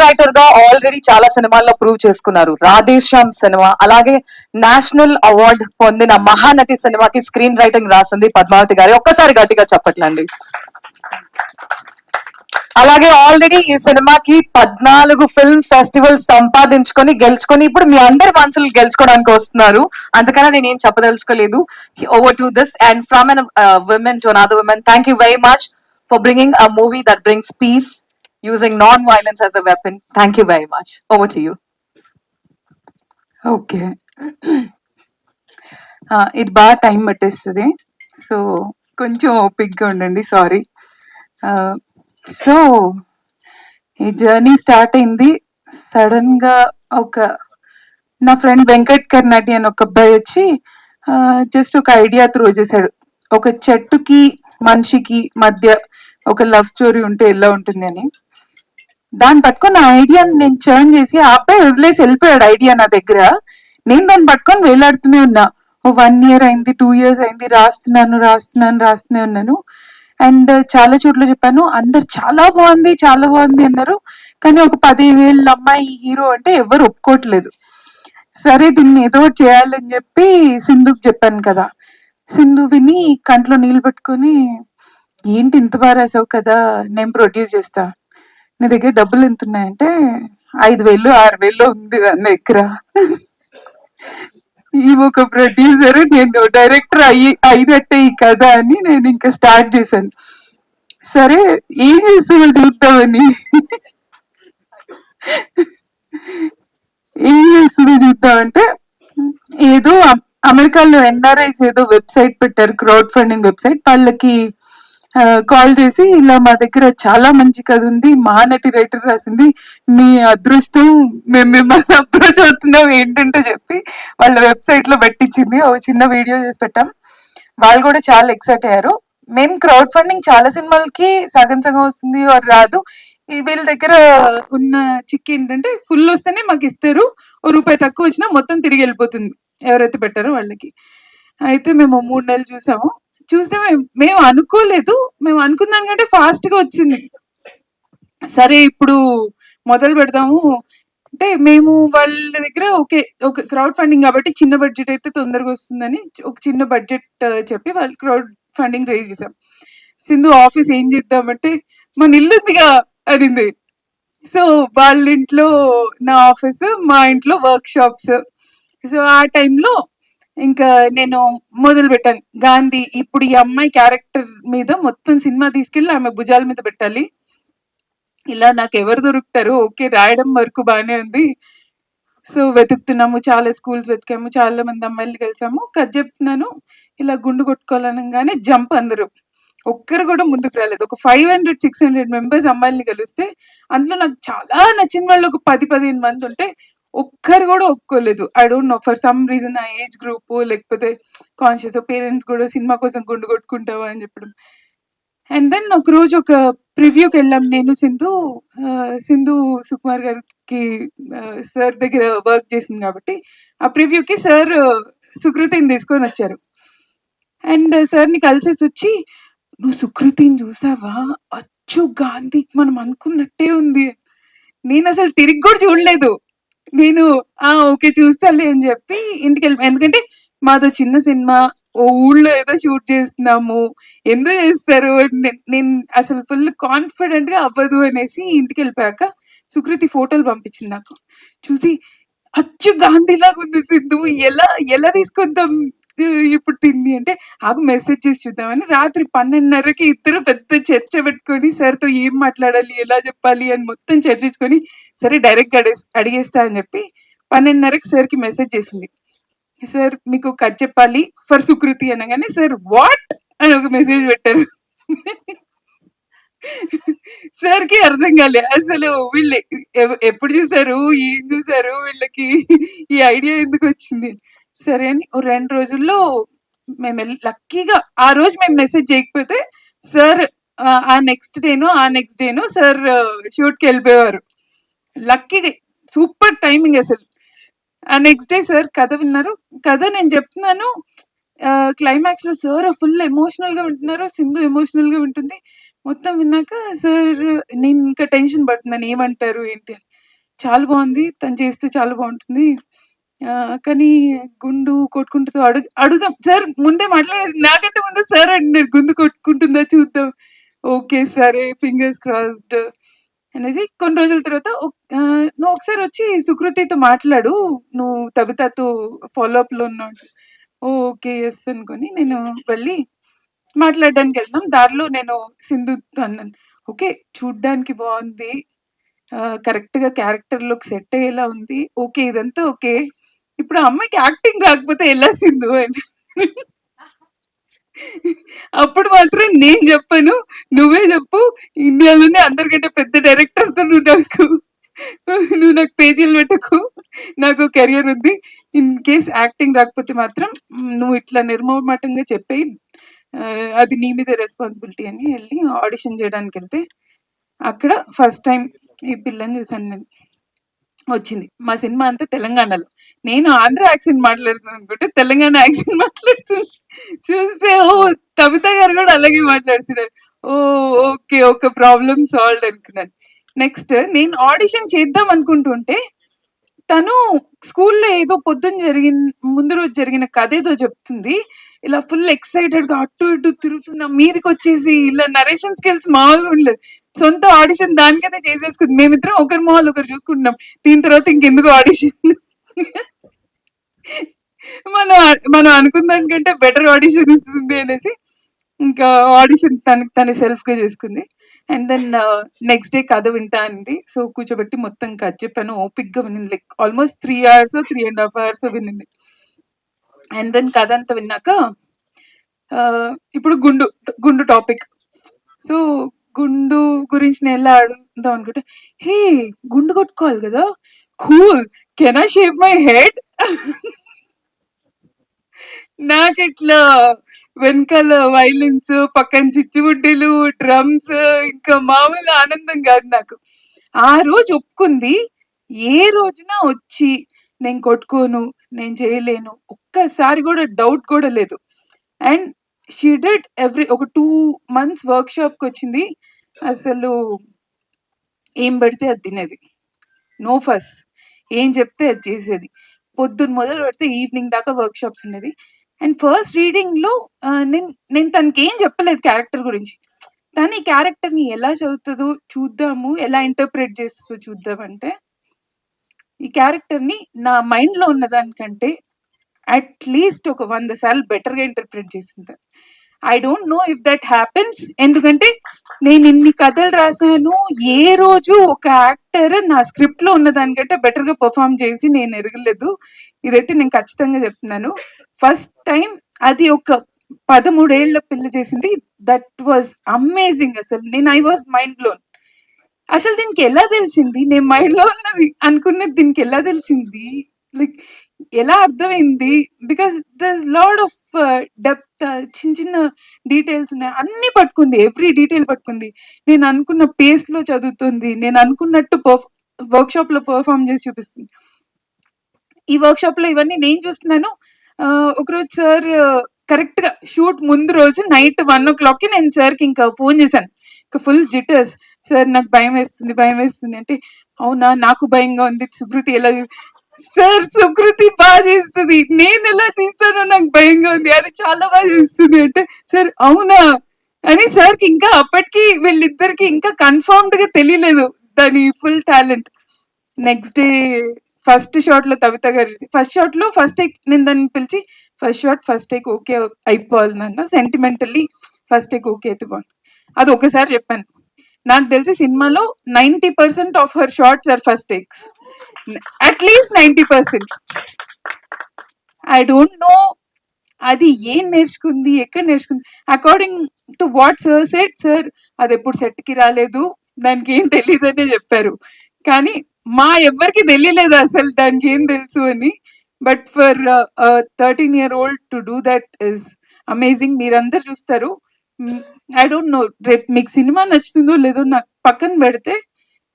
రైటర్గా ఆల్రెడీ చాలా సినిమాల్లో ప్రూవ్ చేసుకున్నారు. రాధేశ్యామ్ సినిమా అలాగే నేషనల్ అవార్డ్ పొందిన మహానటి సినిమాకి స్క్రీన్ రైటింగ్ రాసింది పద్మావతి గారి. ఒక్కసారి గట్టిగా చెప్పట్లండి. అలాగే ఆల్రెడీ ఈ సినిమాకి పద్నాలుగు ఫిల్మ్ ఫెస్టివల్ సంపాదించుకొని గెలుచుకొని ఇప్పుడు మీ అందరి మనసులు గెలుచుకోవడానికి వస్తున్నారు. అందుకనే నేను ఏం చెప్పదలుచుకోలేదు over to this and from one women to another women thank you very much for bringing a movie that brings peace using non-violence as a weapon thank you very much over to you okay ah, ఇది బాగా time పట్టేస్తుంది. So కొంచెం ఓపిక్గా ఉండండి. Sorry so ah, ఈ journey start అయింది. సడన్గా ఒక నా ఫ్రెండ్ వెంకట్ కర్నాటి అని ఒక అబ్బాయి వచ్చి ah, జస్ట్ ఒక ఐడియా త్రో చేశాడు. ఒక చెట్టుకి మనిషికి మధ్య ఒక లవ్ స్టోరీ ఉంటే ఎలా ఉంటుంది అని. దాన్ని పట్టుకొని నా ఐడియాని నేను చర్న్ చేసి ఆ అబ్బాయి వదిలేసి వెళ్ళిపోయాడు ఐడియా నా దగ్గర. నేను దాన్ని పట్టుకొని వేలాడుతూనే ఉన్నా. ఓ వన్ ఇయర్ అయింది టూ ఇయర్స్ అయింది రాస్తున్నాను రాస్తున్నాను రాస్తూనే ఉన్నాను. అండ్ చాలా చోట్ల చెప్పాను అందరు చాలా బాగుంది చాలా బాగుంది అన్నారు. కానీ ఒక పదివేళ్ళ అమ్మాయి హీరో అంటే ఎవరు ఒప్పుకోవట్లేదు. సరే దీన్ని ఏదో ఒకటి చేయాలని చెప్పి సింధుకి చెప్పాను కదా. సింధు విని కంట్లో నీళ్ళు పెట్టుకొని ఏంటి ఇంత బాగా రాసావు కదా నేను ప్రొడ్యూస్ చేస్తా. నీ దగ్గర డబ్బులు ఎంత ఉన్నాయంటే ఐదు వేలు ఆరు వేలు ఉంది దాని దగ్గర. ఈ ఒక ప్రొడ్యూసర్ నేను డైరెక్టర్ అయ్యి అయినట్టే ఈ కథ అని నేను ఇంకా స్టార్ట్ చేశాను. సరే ఏం చేస్తుందో చూద్దామని. ఏం చేస్తుందో చూద్దామంటే ఏదో అమెరికాలో ఎన్ఆర్ఐస్ ఏదో వెబ్సైట్ పెట్టారు క్రౌడ్ ఫండింగ్ వెబ్సైట్ వాళ్ళకి కాల్ చేసి ఇలా మా దగ్గర చాలా మంచి కథ ఉంది మహానటి రైటర్ రాసింది మీ అదృష్టం మేము మిమ్మల్ని అప్రోచ్ అవుతున్నాం ఏంటంటే చెప్పి వాళ్ళ వెబ్సైట్లో పెట్టించింది ఒక చిన్న వీడియో చేసి పెట్టాం. వాళ్ళు కూడా చాలా ఎక్సైట్ అయ్యారు. మేము క్రౌడ్ ఫండింగ్ చాలా సినిమాలకి సగం సగం వస్తుంది వారు రాదు. ఈ వీళ్ళ దగ్గర ఉన్న చిక్ ఏంటంటే ఫుల్ వస్తేనే మాకు ఇస్తారు ఓ రూపాయి తక్కువ వచ్చినా మొత్తం తిరిగి వెళ్ళిపోతుంది ఎవరైతే పెట్టారో వాళ్ళకి. అయితే మేము మూడు నెలలు చూసాము. చూస్తే మేము మేము అనుకోలేదు. మేము అనుకున్నాం కంటే ఫాస్ట్గా వచ్చింది. సరే ఇప్పుడు మొదలు పెడదాము. అంటే మేము వాళ్ళ దగ్గర ఓకే ఒక క్రౌడ్ ఫండింగ్ కాబట్టి చిన్న బడ్జెట్ అయితే తొందరగా వస్తుందని ఒక చిన్న బడ్జెట్ చెప్పి వాళ్ళు క్రౌడ్ ఫండింగ్ రేజ్ చేసాం సింధు ఆఫీస్ ఏం చేద్దామంటే మన ఇల్లు ఉందిగా అనింది. సో వాళ్ళ ఇంట్లో నా ఆఫీస్ మా ఇంట్లో వర్క్ షాప్స్ సో ఆ టైంలో ఇంకా నేను మొదలు పెట్టాను. గాంధీ ఇప్పుడు ఈ అమ్మాయి క్యారెక్టర్ మీద మొత్తం సినిమా తీసుకెళ్ళి ఆమె భుజాల మీద పెట్టాలి. ఇలా నాకు ఎవరు దొరుకుతారు? ఓకే రాయడం వరకు బాగానే ఉంది. సో వెతుకుతున్నాము చాలా స్కూల్స్ వెతికాము చాలా మంది అమ్మాయిలు కలిసాము. కథ చెప్తున్నాను. ఇలా గుండు కొట్టుకోవాలనగానే జంప్ అందరూ. ఒక్కరు కూడా ముందుకు రాలేదు. ఒక five hundred six hundred members అమ్మాయిల్ని కలిస్తే అందులో నాకు చాలా నచ్చిన వాళ్ళు ఒక పది పదిహేను మంది ఉంటే ఒక్కరు కూడా ఒప్పుకోలేదు. I don't know for some reason ఆ ఏజ్ గ్రూప్ లేకపోతే కాన్షియస్ పేరెంట్స్ కూడా సినిమా కోసం గుండు కొట్టుకుంటావా అని చెప్పడం. అండ్ దెన్ ఒక రోజు ఒక ప్రివ్యూకి వెళ్ళాం నేను సింధు సింధు సుకుమార్ గారికి సార్ దగ్గర వర్క్ చేసింది కాబట్టి ఆ ప్రివ్యూకి సార్ సుకృతిని తీసుకొని వచ్చారు. అండ్ సార్ని కలిసేసి వచ్చి నువ్వు సుకృతిని చూసావా? అచ్చు గాంధీ మనం అనుకున్నట్టే ఉంది. నేను అసలు తిరిగి కూడా చూడలేదు. నేను ఆ ఓకే చూస్తాలే అని చెప్పి ఇంటికి వెళ్ళి ఎందుకంటే మాదో చిన్న సినిమా ఓ ఊళ్ళో ఏదో షూట్ చేస్తున్నాము ఎందుకు చేస్తారు? నేను అసలు ఫుల్ కాన్ఫిడెంట్గా అవ్వదు అనేసి ఇంటికి వెళ్ళిపోయాక సుకృతి ఫోటోలు పంపించింది నాకు. చూసి అచ్చు గాంధీలాగా ఉంది సింధు ఎలా ఎలా తీసుకొద్దాం? ఇప్పుడు తిండి అంటే ఆగు మెసేజ్ చేసి చూద్దామని. రాత్రి పన్నెండున్నరకి ఇద్దరు పెద్ద చర్చ పెట్టుకొని సార్తో ఏం మాట్లాడాలి ఎలా చెప్పాలి అని మొత్తం చర్చించుకొని సరే డైరెక్ట్ అడిగే అడిగేస్తా అని చెప్పి పన్నెండున్నరకి సార్కి మెసేజ్ చేసింది. సార్ మీకు కథ చెప్పాలి ఫర్ సుకృతి అనగానే సార్ వాట్? అని ఒక మెసేజ్ పెట్టారు. సార్కి అర్థం కాలే. అసలు వీళ్ళు ఎప్పుడు చూసారు ఏం చూసారు వీళ్ళకి? ఈ ఐడియా ఎందుకు వచ్చింది? సరే అని ఓ రెండు రోజుల్లో మేము వెళ్ళి లక్కీగా ఆ రోజు మేము మెసేజ్ చేయకపోతే సార్ ఆ నెక్స్ట్ డేను ఆ నెక్స్ట్ డేను సార్ షూట్కి వెళ్ళిపోయేవారు. లక్కీగా సూపర్ టైమింగ్ అసలు. ఆ నెక్స్ట్ డే సార్ కథ విన్నారు. కథ నేను చెప్తున్నాను. క్లైమాక్స్లో సార్ ఫుల్ ఎమోషనల్గా వింటున్నారు సింధు ఎమోషనల్గా వింటుంది మొత్తం విన్నాక సార్ నేను ఇంకా టెన్షన్ పడుతున్నాను. ఏమంటారు ఏంటి అని. చాలా బాగుంది. తను చేస్తే చాలా బాగుంటుంది. కానీ గుండు కొట్టుకుంటుందో అడుగు అడుగుదాం. సార్ ముందే మాట్లాడేది నాకంటే ముందు సార్ అంటున్నారు గుండు కొట్టుకుంటుందా చూద్దాం. ఓకే సరే ఫింగర్స్ క్రాస్డ్ అనేది కొన్ని రోజుల తర్వాత నువ్వు ఒకసారి వచ్చి సుకృతితో మాట్లాడు. నువ్వు తబితాతో ఫాలో ఉన్నాడు ఉన్నావు. ఓకే ఎస్ అనుకొని నేను వెళ్ళి మాట్లాడడానికి వెళ్దాం. దారిలో నేను సింధుతో అన్నాను. ఓకే చూడ్డానికి బాగుంది. కరెక్ట్గా క్యారెక్టర్లోకి సెట్ అయ్యేలా ఉంది. ఓకే ఇదంతా ఓకే. ఇప్పుడు అమ్మాయికి యాక్టింగ్ రాకపోతే ఎలా సింధు అని? అప్పుడు మాత్రం నేను చెప్పాను నువ్వే చెప్పు ఇండియాలోనే అందరికంటే పెద్ద డైరెక్టర్తో నువ్వు నాకు నువ్వు నాకు పేజీలు పెట్టకు నాకు కెరియర్ ఉంది. ఇన్ కేస్ యాక్టింగ్ రాకపోతే మాత్రం నువ్వు ఇట్లా నిర్మమాటంగా చెప్పేయి అది నీ మీద రెస్పాన్సిబిలిటీ అని వెళ్ళి ఆడిషన్ చేయడానికి వెళ్తే అక్కడ ఫస్ట్ టైం ఈ పిల్లని చూసాను నేను. వచ్చింది. మా సినిమా అంతా తెలంగాణలో. నేను ఆంధ్ర యాక్సెంట్ మాట్లాడుతున్నాను అనుకుంటే తెలంగాణ యాక్సెంట్ మాట్లాడుతుంది. చూస్తే ఓ తమిత గారు కూడా అలాగే మాట్లాడుతున్నారు. ఓ ఓకే ఒక ప్రాబ్లం సాల్వ్ అనుకున్నాను. నెక్స్ట్ నేను ఆడిషన్ చేద్దాం అనుకుంటుంటే తను స్కూల్లో ఏదో పొద్దున్న జరిగిన ముందు రోజు జరిగిన కథ ఏదో చెప్తుంది. ఇలా ఫుల్ ఎక్సైటెడ్గా అటు ఇటు తిరుగుతున్నా మీదకి వచ్చేసి ఇలా నరేషన్ స్కిల్స్ మామూలుగా ఉండలేదు సొంత ఆడిషన్ దానికైతే చేసేసుకుంది. మేమిద్దరం ఒకరి మొహాలు ఒకరు చూసుకుంటున్నాం. దీని తర్వాత ఇంకెందుకు ఆడిషన్ మనం మనం అనుకున్న దానికంటే బెటర్ ఆడిషన్ ఇస్తుంది అనేసి ఇంకా ఆడిషన్ తనకి తన సెల్ఫ్గా చేసుకుంది అండ్ దెన్ నెక్స్ట్ డే కథ వింటా అంది. సో కూర్చోబెట్టి మొత్తం కథ చెప్పాను. ఓపిక్గా వినింది like almost three hours three and half hours వినింది. And then కథ అంతా విన్నాక uh, ఇప్పుడు గుండు గుండు టాపిక్ సో గుండు గురించి నేను ఎలా అడుగుతాం అనుకుంటే హే గుండు కొట్టుకోవాలి కదా cool can I shape my head నాకు ఇట్లా వెనకాల వైలిన్స్ పక్కన చిచ్చుబుడ్డీలు డ్రమ్స్ ఇంకా మామూలు ఆనందం కాదు నాకు. ఆ రోజు ఒప్పుకుంది ఏ రోజున వచ్చి నేను కొట్టుకోను నేను చేయలేను ఒక్కసారి కూడా డౌట్ కూడా లేదు. అండ్ షీ డెడ్ ఎవ్రీ ఒక టూ మంత్స్ వర్క్ షాప్కి వచ్చింది. అసలు ఏం పెడితే అది తినేది. నో ఫస్ ఏం చెప్తే అది చేసేది. పొద్దున్న మొదలు పెడితే ఈవినింగ్ దాకా వర్క్ షాప్స్ ఉండేది అండ్ ఫస్ట్ రీడింగ్లో నేను నేను తనకి ఏం చెప్పలేదు క్యారెక్టర్ గురించి. తను ఈ క్యారెక్టర్ని ఎలా చదువుతుందో చూద్దాము ఎలా ఇంటర్ప్రిట్ చేస్తుందో చూద్దామంటే ఈ క్యారెక్టర్ని నా మైండ్లో ఉన్న దానికంటే అట్లీస్ట్ ఒక వంద సార్లు బెటర్గా ఇంటర్ప్రిట్ చేసింది. I don't know if that happens ఎందుకంటే నేను ఇన్ని కథలు రాశాను. ఏ రోజు ఒక యాక్టర్ నా స్క్రిప్ట్లో ఉన్న దానికంటే బెటర్గా పర్ఫామ్ చేసి నేను ఎరగలేదు. ఇదైతే నేను ఖచ్చితంగా చెప్తున్నాను. ఫస్ట్ టైం అది ఒక పదమూడేళ్ళ పిల్ల చేసింది. దట్ వాజ్ అమేజింగ్ అసలు. నేను ఐ వాజ్ మైండ్ బ్లోన్ అసలు దీనికి ఎలా తెలిసింది? నేను మైండ్లో ఉన్నది అనుకున్నది దీనికి ఎలా తెలిసింది? లైక్ ఎలా అర్థమైంది? Because the load of depth చిన్న చిన్న డీటెయిల్స్ ఉన్నాయి. అన్ని పట్టుకుంది. ఎవ్రీ డీటెయిల్ పట్టుకుంది. నేను అనుకున్న పేస్లో చదువుతుంది. నేను అనుకున్నట్టు వర్క్ షాప్లో పర్ఫామ్ చేసి చూపిస్తుంది. ఈ వర్క్ షాప్లో ఇవన్నీ నేను చూస్తున్నాను. ఒకరోజు సార్ కరెక్ట్ uh, గా షూట్ ముందు రోజు నైట్ వన్ ఓ క్లాక్కి నేను సార్కి ఇంకా ఫోన్ చేశాను. ఇంకా ఫుల్ జిటర్స్ సార్ నాకు భయం వేస్తుంది భయం వేస్తుంది. అంటే అవునా? నాకు భయంగా ఉంది. సుకృతి ఎలా సార్ సుకృతి బాగా చేస్తుంది నేను ఎలా తీస్తానో నాకు భయంగా ఉంది. అది చాలా బాగా చేస్తుంది అంటే సార్ అవునా? అని సార్కి ఇంకా అప్పటికి వీళ్ళిద్దరికి ఇంకా కన్ఫర్మ్డ్గా తెలియలేదు దాని full talent next day first షాట్లో తవిత గారు ఫస్ట్ షాట్లో ఫస్ట్ టేక్ నేను దాన్ని పిలిచి first shot first take okay అయిపోవాలి నాన్న. సెంటిమెంటల్లీ ఫస్ట్ టేక్ ఓకే అయితే బాగుంది. అది ఒకసారి చెప్పాను. నాకు తెలిసి సినిమాలో ninety percent of her shots are first takes at least ninety percent I don't know అది ఏం నేర్చుకుంది? ఎక్కడ నేర్చుకుంది? According to what sir set sir అది ఎప్పుడు సెట్కి రాలేదు. దానికి ఏం తెలియదు అనే చెప్పారు. కానీ మా ఎవ్వరికి తెలియలేదు అసలు దానికి ఏం తెలుసు అని. But for thirteen year old to do that is amazing మీరందరు చూస్తారు. ఐ డోంట్ నో రేపు మీకు సినిమా నచ్చుతుందో లేదో నాకు పక్కన పెడితే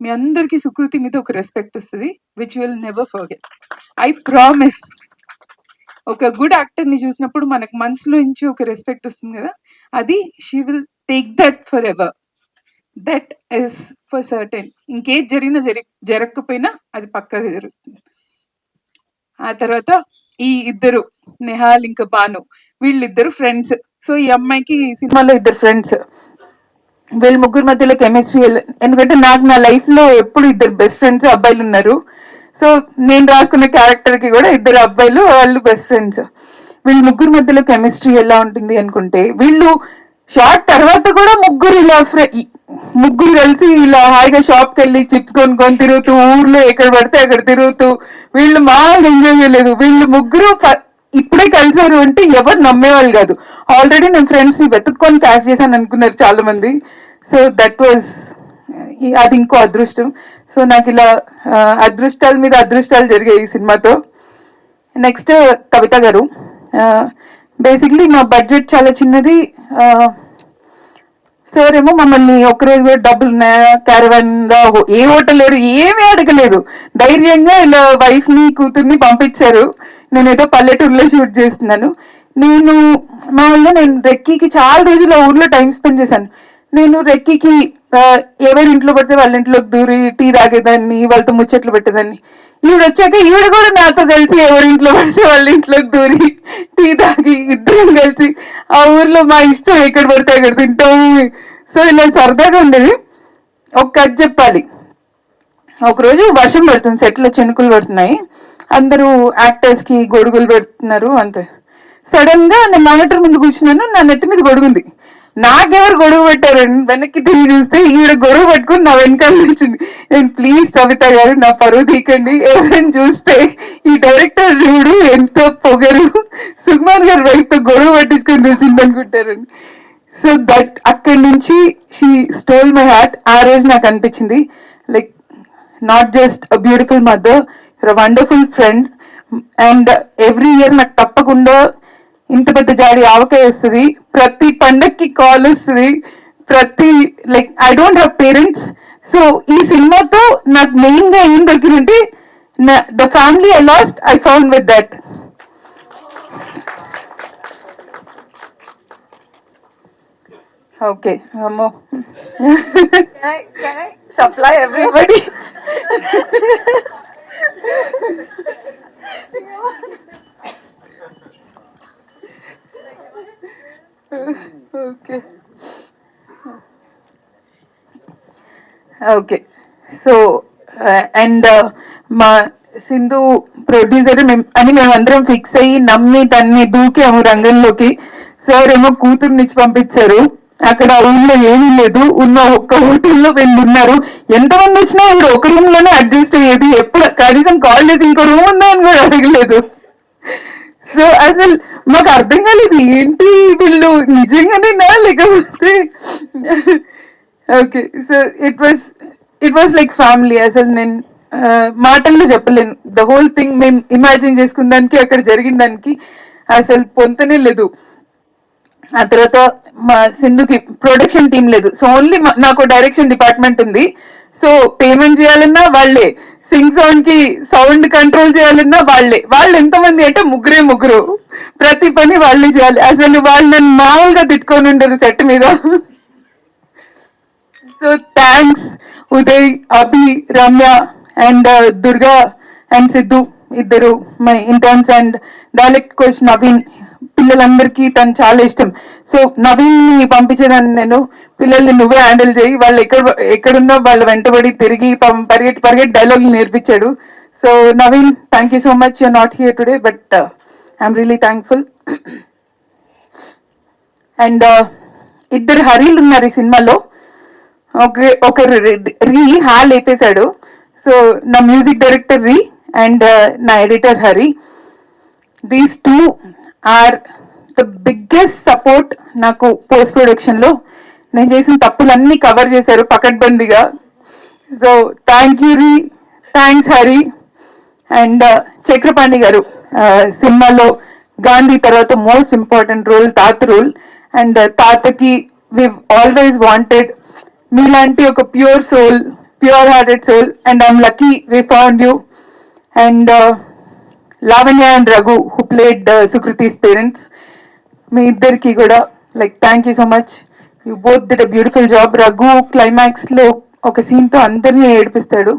మీ అందరికి సుకృతి మీద ఒక రెస్పెక్ట్ వస్తుంది which will never forget I promise ఒక గుడ్ యాక్టర్ని చూసినప్పుడు మనకు మనసులో నుంచి ఒక రెస్పెక్ట్ వస్తుంది కదా అది she will take that for ever that is for certain ఇంకేది జరిగినా జరి జరగకపోయినా అది పక్కగా జరుగుతుంది. ఆ తర్వాత ఈ ఇద్దరు నెహాల్ ఇంకా బాను వీళ్ళిద్దరు ఫ్రెండ్స్ సో ఈ అమ్మాయికి సినిమాలో ఇద్దరు ఫ్రెండ్స్ వీళ్ళ ముగ్గురు మధ్యలో కెమిస్ట్రీ ఎందుకంటే నాకు నా లైఫ్లో ఎప్పుడు ఇద్దరు బెస్ట్ ఫ్రెండ్స్ అబ్బాయిలు ఉన్నారు. సో నేను రాసుకున్న క్యారెక్టర్కి కూడా ఇద్దరు అబ్బాయిలు వాళ్ళు బెస్ట్ ఫ్రెండ్స్ వీళ్ళ ముగ్గురు మధ్యలో కెమిస్ట్రీ ఎలా ఉంటుంది అనుకుంటే వీళ్ళు షార్ట్ తర్వాత కూడా ముగ్గురు ఇలా ఫ్రె- ముగ్గురు కలిసి ఇలా హాయిగా షాప్కి వెళ్ళి చిప్స్ కొనుక్కొని తిరుగుతూ ఊర్లో ఎక్కడ పడితే అక్కడ తిరుగుతూ వీళ్ళు మాల్ ఎంజాయ్ చేయలేదు. వీళ్ళు ముగ్గురు ఇప్పుడే కలిసారు అంటే ఎవరు నమ్మేవాళ్ళు కాదు. ఆల్రెడీ నేను ఫ్రెండ్స్ని వెతుక్కొని క్యాష్ చేశాను అనుకున్నారు చాలా మంది సో దట్ వాజ్ అది ఇంకో అదృష్టం. సో నాకు ఇలా అదృష్టాల మీద అదృష్టాలు జరిగాయి ఈ సినిమాతో. నెక్స్ట్ కవిత గారు. బేసిక్లీ మా బడ్జెట్ చాలా చిన్నది. సార్ ఏమో మమ్మల్ని ఒక్కరోజు కూడా డబ్బులు ఉన్నాయా క్యారవాన్ ఏ హోటల్ లేరు ఏమీ అడగలేదు. ధైర్యంగా ఇలా వైఫ్ని కూతుర్ని పంపించారు. నేనేదో పల్లెటూరులో షూట్ చేస్తున్నాను. నేను మా ఊళ్ళో నేను రెక్కీకి చాలా రోజులు ఊర్లో టైం స్పెండ్ చేశాను. నేను రెక్కీకి ఎవరి ఇంట్లో పడితే వాళ్ళ ఇంట్లోకి దూరి టీ తాగేదాన్ని వాళ్ళతో ముచ్చట్లు పెట్టేదాన్ని. ఈవిడ వచ్చాక ఈవిడ కూడా నాతో కలిసి ఎవరి ఇంట్లో పడితే వాళ్ళ ఇంట్లోకి దూరి టీ తాగి ఇద్దరం కలిసి ఆ ఊర్లో మా ఇష్టం ఎక్కడ పడితే అక్కడ తింటాం సో ఇలా సరదాగా ఉండేది. ఒక కథ చెప్పాలి. ఒకరోజు వర్షం పడుతుంది సెట్లో చినుకులు పడుతున్నాయి. అందరూ యాక్టర్స్కి గొడుగులు పెడుతున్నారు అంతే. సడన్గా నేను మానిటర్ ముందు కూర్చున్నాను నా నెత్తి మీద గొడుగుంది నాకెవరు గొడుగు పెట్టారు? వెనక్కి తిరిగి చూస్తే ఈవిడ గొడుగు పట్టుకుని నా వెనకాల నిలిచింది. నేను ప్లీజ్ కవిత గారు నా పరువు తీకండి. ఎవరైనా చూస్తే ఈ డైరెక్టర్ చూడు ఎంత పొగరు. సుకుమార్ గారు వైఫ్తో గొడుగు గొడవ పట్టించుకొని నిలిచింది అనుకుంటారని సో దట్ అక్కడి నుంచి షీ స్టోల్ మై హార్ట్ ఆ రోజు నాకు అనిపించింది. Like not just a beautiful mother your wonderful friend and every year నాకు తప్పకుండా ఇంత పెద్ద జాడి ఆవకాయ వస్తుంది. ప్రతి పండక్కి కాల్ వస్తుంది. ప్రతి like I don't have parents so ఈ సినిమాతో నాకు మెయిన్గా ఏం దొరికిందంటే the family I lost I found with that okay అమ్మో Can I, can I supply everybody? Okay. Okay. So and మా సింధు ప్రొడ్యూసర్ అని మేమందరం ఫిక్స్ అయ్యి నమ్మి తన్ని దూకాము రంగంలోకి సార్ ఏమో కూతుర్నిచ్చి పంపించారు. అక్కడ ఊళ్ళో ఏమీ లేదు. ఉన్న ఒక్క హోటల్లో వీళ్ళు ఉన్నారు. ఎంతమంది వచ్చినా ఇప్పుడు ఒక రూమ్లోనే అడ్జస్ట్ అయ్యేది. ఎప్పుడు కనీసం కాల్ చేసి ఇంకో రూమ్ ఉందా అని కూడా అడగలేదు. సో అసలు మాకు అర్థం కాలేదు. ఏంటి వీళ్ళు? నిజంగానేనా లేకపోతే? Okay. So it was it was like family అసలు నేను మాటల్లో చెప్పలేను. ద హోల్ థింగ్ మేము ఇమాజిన్ చేసుకున్న దానికి అక్కడ జరిగిన దానికి అసలు పొంతనే లేదు. ఆ తర్వాత మా సింధుకి ప్రొడక్షన్ టీం లేదు. సో ఓన్లీ నాకు డైరెక్షన్ డిపార్ట్మెంట్ ఉంది. సో పేమెంట్ చేయాలన్నా వాళ్ళే. సింగ్ సౌండ్కి సౌండ్ కంట్రోల్ చేయాలన్నా వాళ్ళే. వాళ్ళు ఎంతమంది అంటే ముగ్గురే ముగ్గురు. ప్రతి పని వాళ్ళే చేయాలి. అసలు వాళ్ళు నన్ను మామూలుగా తిట్టుకొని ఉండరు సెట్ మీద. So thanks Uday Abhi Ramya and uh, Durga and Siddhu ఇద్దరు my interns and direct coach Naveen పిల్లలందరికీ తను చాలా ఇష్టం. సో నవీన్ని పంపించేదాన్ని నేను. పిల్లల్ని నువ్వే హ్యాండిల్ చేయి. వాళ్ళు ఎక్కడ ఎక్కడున్నా వాళ్ళ వెంటబడి తిరిగి పరిగెట్టి పరిగెట్టి డైలాగ్ నేర్పించాడు. So Naveen thank you so much your not here today but I'm really thankful and ఇద్దరు హరీలు ఉన్నారు ఈ సినిమాలో. ఒక ఒకరు రి- రీ హాల్ లేపేశాడు. సో నా మ్యూజిక్ డైరెక్టర్ రీ అండ్ uh, నా editor Hari. These two are the biggest support నాకు పోస్ట్ ప్రొడక్షన్లో నేను చేసిన తప్పులన్నీ కవర్ చేశారు పకడ్బందీగా. సో థ్యాంక్ యూ రీ thanks Hari. And uh, Chakrapani గారు uh, సినిమాలో గాంధీ తర్వాత మోస్ట్ ఇంపార్టెంట్ రోల్ తాత రోల్ అండ్ uh, తాతకి వి ఆల్వేస్ వాంటెడ్ మీలాంటి ఒక pure soul pure hearted soul and I'm lucky we found you and Lavanya and Raghu who played Sukriti's parents మీ ఇద్దరికి కూడా like thank you so much you both did beautiful job Raghu క్లైమాక్స్లో ఒక సీన్తో అందరినీ ఏడిపిస్తాడు.